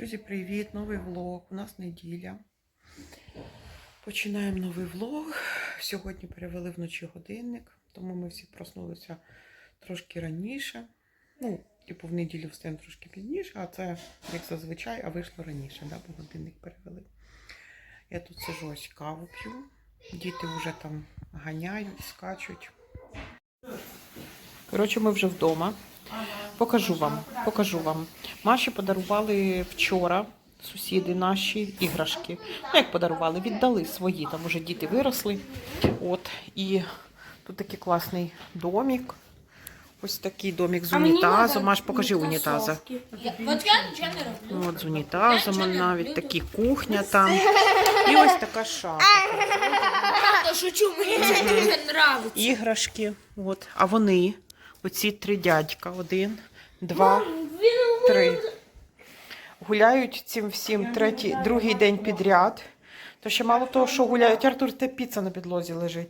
Друзі, привіт! Новий влог. У нас неділя. Починаємо новий влог. Сьогодні перевели вночі годинник, тому ми всі проснулися трошки раніше. Ну, типу, в неділю встаємо трошки пізніше, а це як зазвичай, а вийшло раніше, да, бо годинник перевели. Я тут сижу, ось каву п'ю. Діти вже там ганяють, скачуть. Коротше, ми вже вдома. Покажу вам, покажу вам. Маші подарували вчора сусіди наші іграшки. Ну, як подарували, віддали свої, там уже діти виросли. От, і тут такий класний домик. Ось такий домик з унітазом. Маш, покажи унітаза. Я, я не роблю. От з унітазом, навіть такі кухня там. І ось така шафа. Шучу, мені це дуже нравится. Іграшки. От. А вони, оці три дядька. Один, два, три. Гуляють цим всім третій, другий день підряд. То ще мало того, що гуляють, Артур, те піца на підлозі лежить.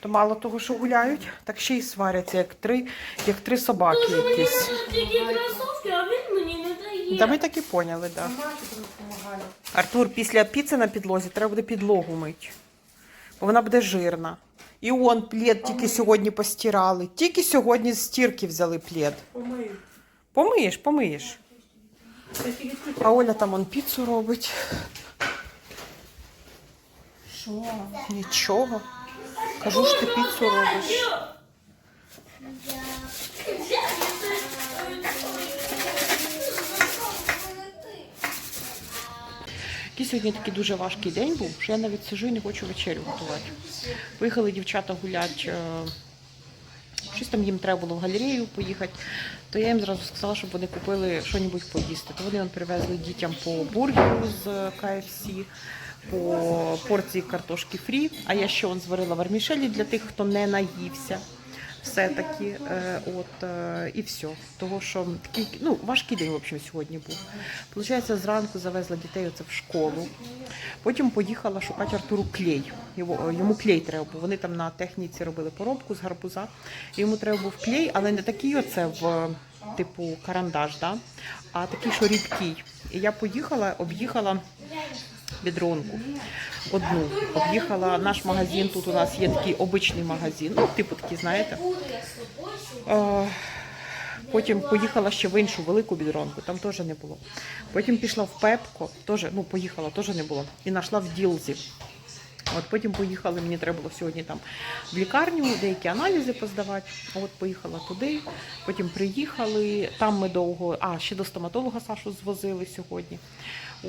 То мало того, що гуляють, так ще й сваряться, як три, як три собаки якісь. Такі кросовки, а він мені не дає. Та ми так і поняли, так. Да. Артур, після піци на підлозі треба буде підлогу мити. Бо вона буде жирна. І он плед тільки сьогодні постирали. Тільки сьогодні з стірки взяли плед. Помиєш, помиєш. А Оля там он піцу робить. Що? Нічого. Кажу, що ти піцу робиш. Який сьогодні такий дуже важкий день був, що я навіть сижу і не хочу вечерю готувати. Поїхали дівчата гуляти. Щось там їм треба було в галерею поїхати, то я їм зразу сказала, щоб вони купили щось поїсти. То вони он привезли дітям по бургеру з KFC, по порції картошки фрі. А я ще он зварила вармішелі для тих, хто не наївся. Все-таки, е, от е, і все. Того, що такий ну, важкий день, в общем, сьогодні був. Получається, зранку завезла дітей оце в школу. Потім поїхала шукати Артуру клей. Його, йому клей треба був. Вони там на техніці робили поробку з гарбуза. Йому треба був клей, але не такий оце в типу карандаш, да? а такий, що рідкий. І я поїхала, об'їхала бідронку. Одну об'їхала наш магазин. Тут у нас є такий обичний магазин, ну, типу такий, знаєте. Потім поїхала ще в іншу велику бідронку, там теж не було. Потім пішла в Пепко, теж, ну поїхала, теж не було. І знайшла в Ділзі. От потім поїхали, мені треба було сьогодні там в лікарню деякі аналізи поздавати. От поїхала туди, потім приїхали. Там ми довго, а ще до стоматолога Сашу звозили сьогодні.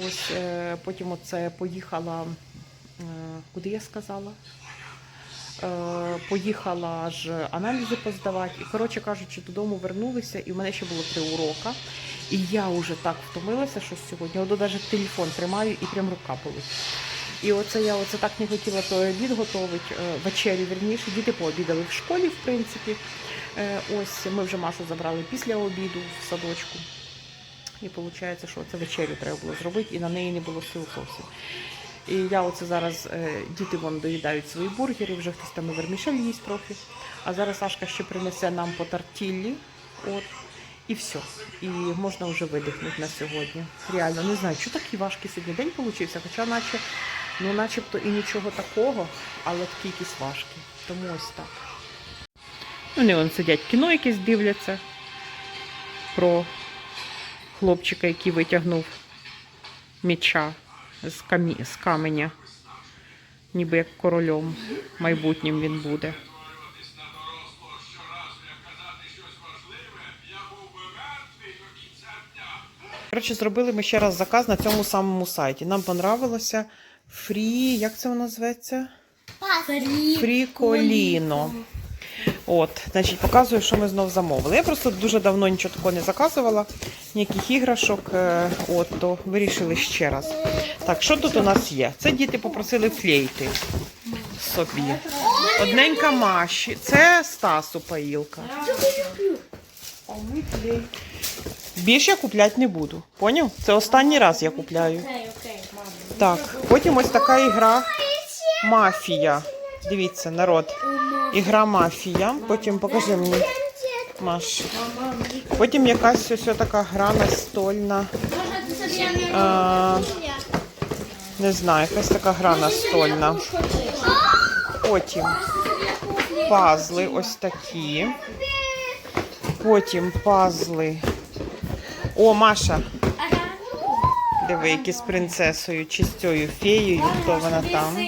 Ось е, потім оце поїхала, е, куди я сказала? Е, поїхала ж аналізи поздавати. І, коротше кажучи, додому вернулися, і в мене ще було три урока. І я вже так втомилася, що сьогодні. От навіть телефон тримаю і прям рука болить. І оце я оце так не хотіла той обід готувати, е, вечерю вірніше. Діти пообідали в школі, в принципі. Е, Ось ми вже Машу забрали після обіду в садочку. І виходить, що це вечерю треба було зробити, і на неї не було сил зовсім. І я оце зараз, е, діти вон доїдають свої бургери, вже хтось там і вермішель їсть трохи. А зараз Сашка ще принесе нам по тартіллі. От. І все. І можна вже видихнути на сьогодні. Реально, не знаю, що такий важкий сьогодні день получився, хоча наче, ну начебто і нічого такого, але такий якийсь важкий. Тому ось так. Вони вон сидять, кіно якесь дивляться про хлопчика, який витягнув м'яча з, камі... з каменя. Ніби як королем майбутнім він буде. Коротше, зробили ми ще раз заказ на цьому самому сайті. Нам понравилося фрі. Як це воно зветься? Фріколіно. От, значить, показую, що ми знов замовили. Я просто дуже давно нічого такого не заказувала, ніяких іграшок. е, От, то вирішили ще раз. Так, що тут у нас є? Це діти попросили флейти собі. Одненька Маші. Це Стасу паїлка. Більше я купляти не буду. Поняв? Це останній раз я купляю. Так, потім ось така ігра Мафія. Дивіться, народ. Ігра Мафія. Потім покажи мені. Маш. Потім якась ось така гра настольна. А, не знаю, якась така гра настольна. Потім пазли ось такі. Потім пазли. О, Маша. Диви, які з принцесою, чи з цією феєю, хто вона там.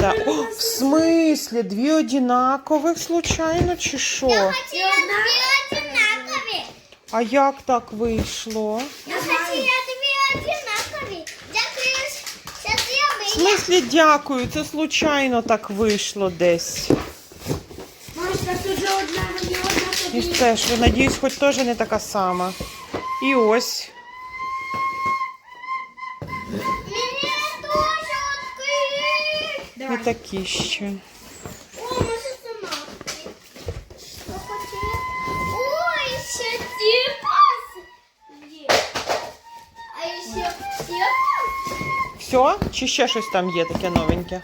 Да. О, в смислі, дві одинакових, случайно, чи що? Дві одинакові. А як так вийшло? Я хотіла дві одинакові. Дякую, я В вийду. смислі, дякую, це случайно так вийшло десь. Машка, тут же одна, не одна І теж, надіюсь, хоч теж не така сама. І ось. Відкрий. І такі ще. О, може сама. Ой, ще ці А ще. Все? Чи ще щось там є таке новеньке?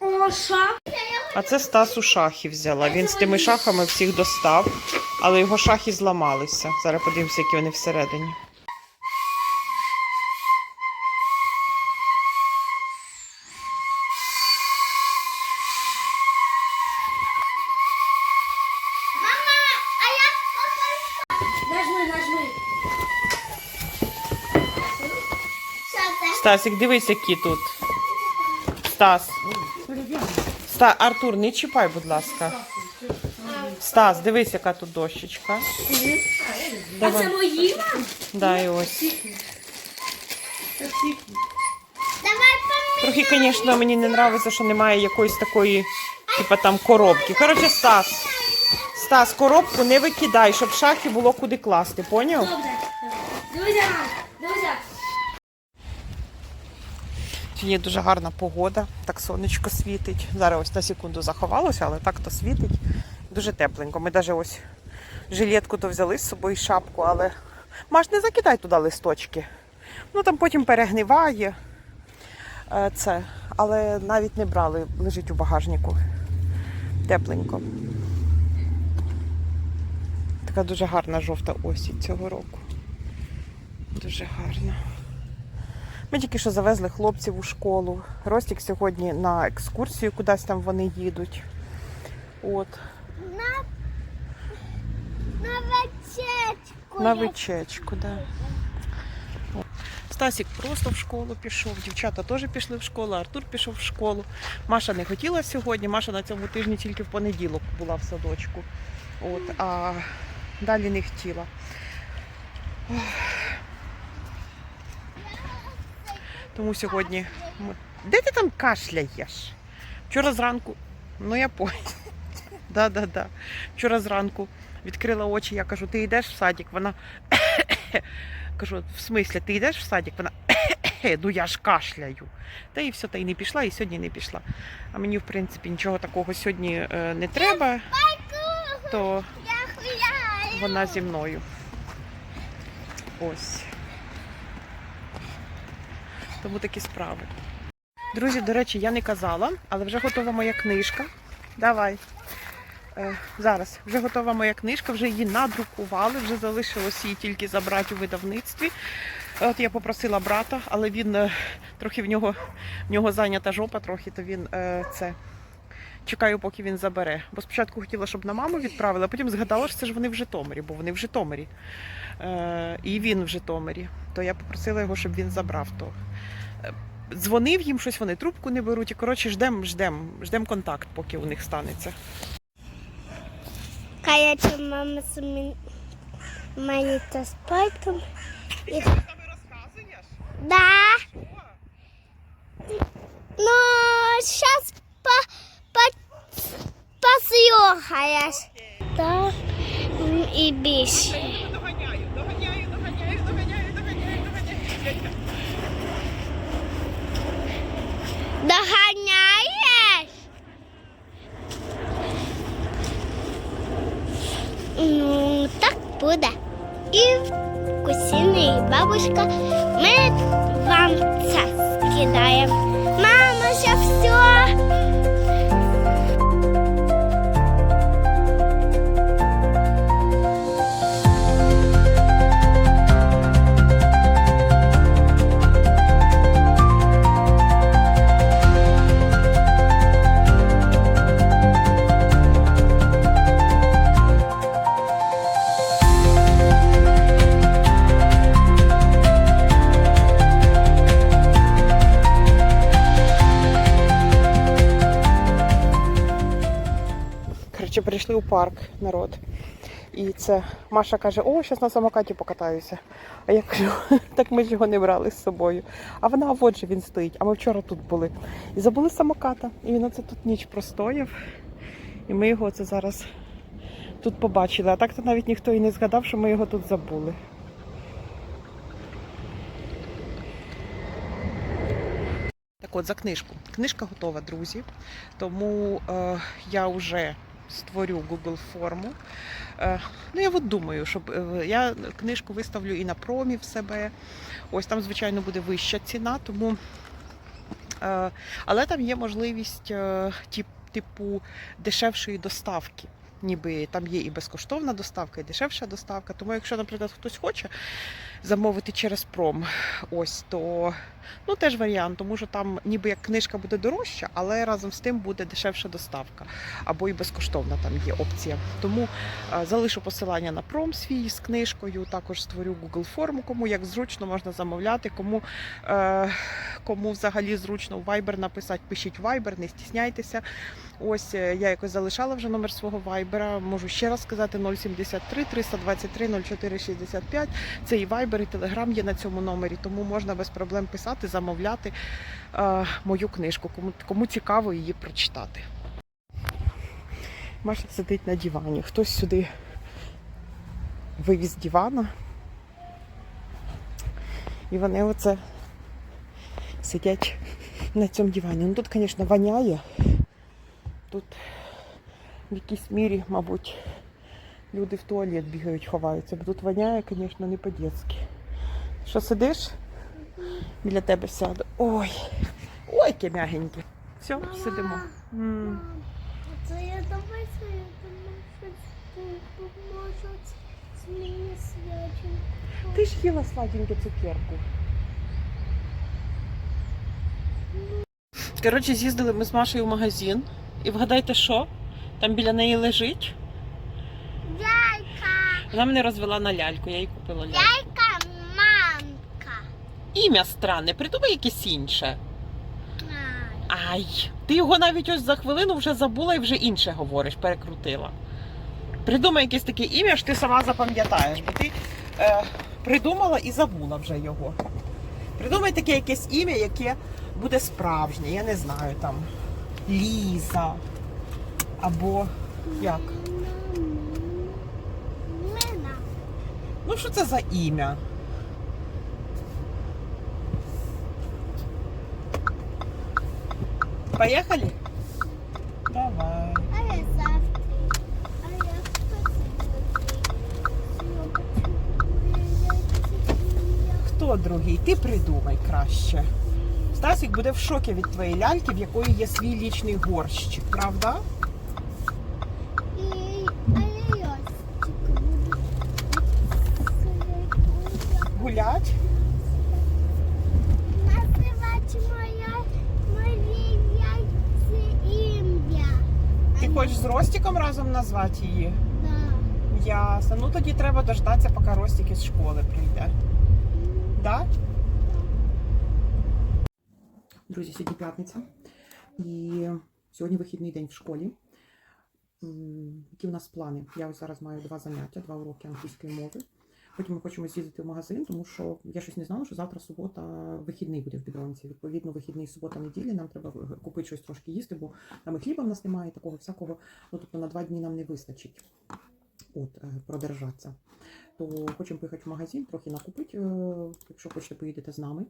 О. А це Стас у шахи взяла. Він з тими шахами всіх достав, але його шахи зламалися. Зараз подивимося, які вони всередині. Мама, а я покажу. Нажми, нажми. Що це? Стасик, дивись, які тут. Стас. Ста... Артур, не чіпай, будь ласка. Стас, дивись, яка тут дощечка. А це мої? Да, і ось. Трохи, звісно, мені не подобається, що немає якоїсь такої, типа там коробки. Коротше, Стас. Стас, коробку не викидай, щоб шахи було куди класти, поняв? Добре. Дивися, Сьогодні дуже гарна погода, так сонечко світить. Зараз ось на секунду заховалося, але так то світить. Дуже тепленько. Ми навіть ось жилетку то взяли з собою шапку, але Маш, не закидай туди листочки. Ну там потім перегниває е, це. Але навіть не брали, лежить у багажнику. Тепленько. Така дуже гарна жовта осінь цього року. Дуже гарна. Ми тільки що завезли хлопців у школу. Ростік сьогодні на екскурсію, кудись там вони їдуть. От, На, на вечечку. на вечечку, да. Стасік просто в школу пішов, дівчата теж пішли в школу, Артур пішов в школу. Маша не хотіла сьогодні, Маша на цьому тижні тільки в понеділок була в садочку. От, а далі не хотіла. Тому сьогодні. Де ти там кашляєш? Вчора зранку. Ну я поняла. Да, да, да. Вчора зранку відкрила очі, я кажу, ти йдеш в садик? Вона кажу, в смислі, ти йдеш в садик? Вона ну я ж кашляю. Та і все, та й не пішла, і сьогодні не пішла. А мені, в принципі, нічого такого сьогодні е, не треба, то вона зі мною. Ось. Тому такі справи. Друзі, до речі, я не казала, але вже готова моя книжка. Давай. Е, зараз вже готова моя книжка, вже її надрукували, вже залишилось її тільки забрати у видавництві. От я попросила брата, але він е, трохи в нього, в нього зайнята жопа, трохи, то він е, це. Чекаю, поки він забере. Бо спочатку хотіла, щоб на маму відправила, а потім згадала, що це ж вони в Житомирі, бо вони в Житомирі. Е, і він в Житомирі. То я попросила його, щоб він забрав то. Дзвонив їм щось, вони трубку не беруть. І коротше, ждем, ждем, ждем контакт, поки у них станеться. Каяться мама з мені та спайком. І... розказуєш? Да. Ну, сейчас по, по, посъехаешь. Да. І більше. Доганяєш? Ну, так буде. І вкусина, і бабушка. Ми вам це скидаємо. Зайшли у парк народ. І це Маша каже: о, зараз на самокаті покатаюся. А я кажу, так ми ж його не брали з собою. А вона, от же він стоїть. А ми вчора тут були. І забули самоката. І він оце тут ніч простояв. І ми його це зараз тут побачили. А так то навіть ніхто і не згадав, що ми його тут забули. Так от за книжку. Книжка готова, друзі. Тому е, я вже створю Google форму. Е, ну, я от думаю, щоб е, я книжку виставлю і на промі в себе. Ось там, звичайно, буде вища ціна, тому. Е, але там є можливість тип, типу дешевшої доставки. Ніби там є і безкоштовна доставка, і дешевша доставка. Тому, якщо, наприклад, хтось хоче замовити через пром, ось то ну теж варіант, тому що там ніби як книжка буде дорожча, але разом з тим буде дешевша доставка або і безкоштовна там є опція. Тому е, залишу посилання на пром свій з книжкою. Також створю Google форму, кому як зручно можна замовляти, кому, е, кому взагалі зручно в Viber написати, пишіть Viber, не стісняйтеся. Ось е, я якось залишала вже номер свого вайбера. Можу ще раз сказати 073 323 04 65. Це і Viber, і Telegram є на цьому номері, тому можна без проблем писати, замовляти е, мою книжку, кому, кому цікаво її прочитати. Маша сидить на дивані. Хтось сюди вивіз дивана. І вони оце сидять на цьому дивані. Ну тут, звісно, воняє. Тут в якійсь мірі, мабуть, люди в туалет бігають, ховаються, бо тут воняє, звісно, не по-дєцьки. Що сидиш? Біля тебе сяду. Ой, ой, яке м'ягеньке. Все, сидимо. М. Це я давай що мені. Ти ж їла сладеньку цукерку. Коротше, з'їздили ми з Машею в магазин. І вгадайте, що? Там біля неї лежить. Вона мене розвела на ляльку, я їй купила ляльку. яйка, мамка. Ім'я странне, придумай якесь інше. Ай. Ай, ти його навіть ось за хвилину вже забула і вже інше говориш, перекрутила. Придумай якесь таке ім'я, що ти сама запам'ятаєш, бо ти е, придумала і забула вже його. Придумай таке якесь ім'я, яке буде справжнє, я не знаю, там Ліза. Або як? Ну, що це за ім'я? Поїхали? Давай. Хто другий? Ти придумай краще. Стасік буде в шокі від твоєї ляльки, в якої є свій лічний горщик, правда? І а я ящик буду. Гулять? Називати моя Марія це ім'я. Ти хочеш з Ростіком разом назвати її? Да. Ясно. Ну тоді треба дождатися, поки Ростік із школи прийде. Да? Друзі, сьогодні п'ятниця. І сьогодні вихідний день в школі. Які у нас плани? Я ось зараз маю два заняття, два уроки англійської мови. Потім ми хочемо з'їздити в магазин, тому що я щось не знала, що завтра субота вихідний буде в Бідронці. Відповідно, вихідний субота неділі. Нам треба купити щось трошки їсти, бо там і хліба в нас немає, такого всякого. Ну тобто на два дні нам не вистачить. От, е, продержатися. То хочемо поїхати в магазин, трохи накупити. е, Якщо хочете, поїдете з нами.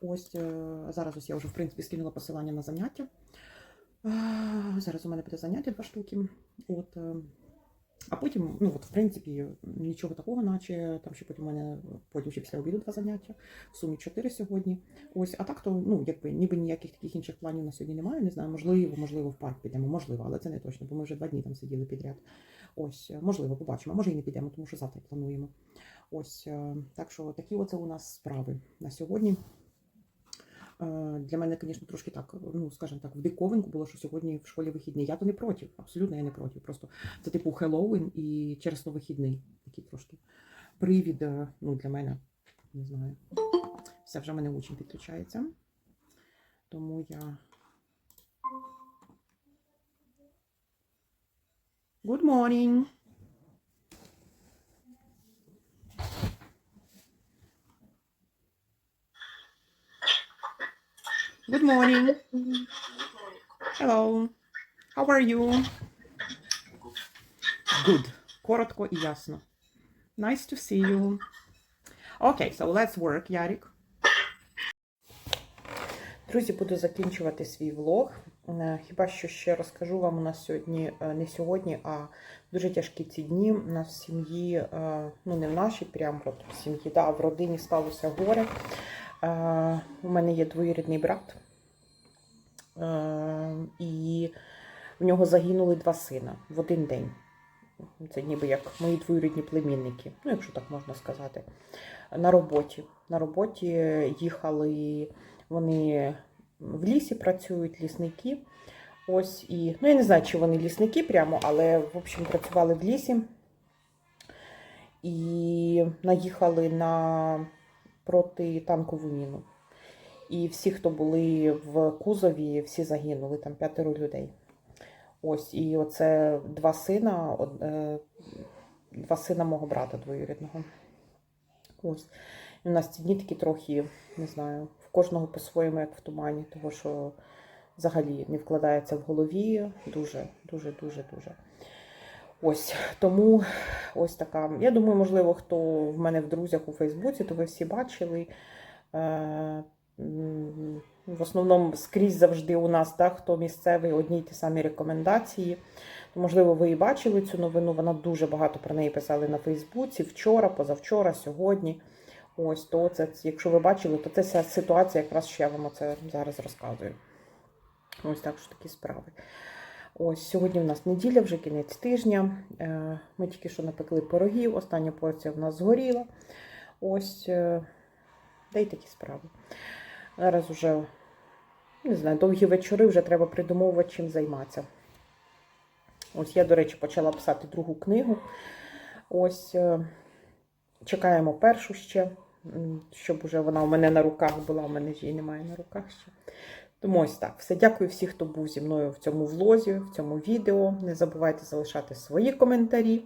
Ось е, зараз ось я вже в принципі скинула посилання на заняття. Е, Зараз у мене буде заняття два штуки. От, е, а потім, ну от, в принципі, нічого такого, наче там ще потім у мене потім ще після обіду два заняття. В сумі чотири сьогодні. Ось, а так то, ну якби ніби ніяких таких інших планів на сьогодні немає. Не знаю, можливо, можливо, в парк підемо, можливо, але це не точно, бо ми вже два дні там сиділи підряд. Ось, можливо, побачимо. Може і не підемо, тому що завтра плануємо. Ось е, так що такі оце у нас справи на сьогодні. Е, Для мене, звісно, трошки так, ну скажімо так, в диковинку було, що сьогодні в школі вихідний. Я то не проти, абсолютно я не проти. Просто це типу Хеллоуін і через то вихідний. Такий трошки привід, ну, для мене, не знаю. Все вже мене учень підключається. Тому я. Good morning. Good morning. Hello. How are you? Good. Коротко і ясно. Nice to see you. Okay, so let's work, Ярик. Друзі, буду закінчувати свій влог. Е, Хіба що ще розкажу вам у нас сьогодні, е, не сьогодні, а дуже тяжкі ці дні. У нас в сім'ї, е, ну не в нашій, прям в сім'ї, да, в родині сталося горе. Е, У мене є двоюрідний брат, Е, і в нього загинули два сина в один день. Це ніби як мої двоюрідні племінники, ну, якщо так можна сказати. На роботі. На роботі їхали вони в лісі працюють, лісники. Ось і, ну я не знаю, чи вони лісники прямо, але в общем працювали в лісі і наїхали на протитанкову міну. І всі, хто були в кузові, всі загинули, там п'ятеро людей. Ось, і оце два сина, е, два сина мого брата двоюрідного. Ось. І у нас ці дні такі трохи, не знаю, в кожного по-своєму, як в тумані, тому що взагалі не вкладається в голові. Дуже, дуже, дуже, дуже. Ось тому ось така. Я думаю, можливо, хто в мене в друзях у Фейсбуці, то ви всі бачили. Е, В основному скрізь завжди у нас, так, хто місцевий, одні й ті самі рекомендації. То, можливо, ви і бачили цю новину. Вона дуже багато про неї писали на Фейсбуці вчора, позавчора, сьогодні. Ось то це, якщо ви бачили, то це ситуація, якраз що я вам це зараз розказую. Ось так що такі справи. Ось сьогодні в нас неділя, вже кінець тижня. Е, Ми тільки що напекли пирогів, остання порція в нас згоріла. Ось, е, та й такі справи. Зараз вже, не знаю, довгі вечори, вже треба придумовувати, чим займатися. Ось я, до речі, почала писати другу книгу. Ось е, чекаємо першу ще, щоб уже вона у мене на руках була, у мене ж її немає на руках ще. Тому ось так. Все. Дякую всім, хто був зі мною в цьому влозі, в цьому відео. Не забувайте залишати свої коментарі.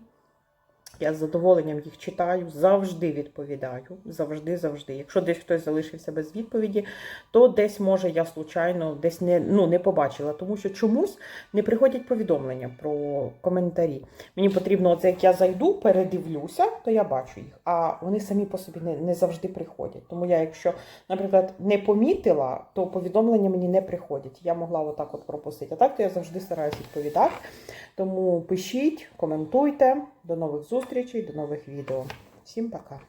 Я з задоволенням їх читаю, завжди відповідаю. Завжди, завжди. Якщо десь хтось залишився без відповіді, то десь, може, я случайно десь не, ну, не побачила, тому що чомусь не приходять повідомлення про коментарі. Мені потрібно, оце як я зайду, передивлюся, то я бачу їх. А вони самі по собі не, не завжди приходять. Тому я, якщо, наприклад, не помітила, то повідомлення мені не приходять. Я могла отак от пропустити. А так то я завжди стараюся відповідати. Тому пишіть, коментуйте. До нових зустрічей, до нових відео. Всім пока!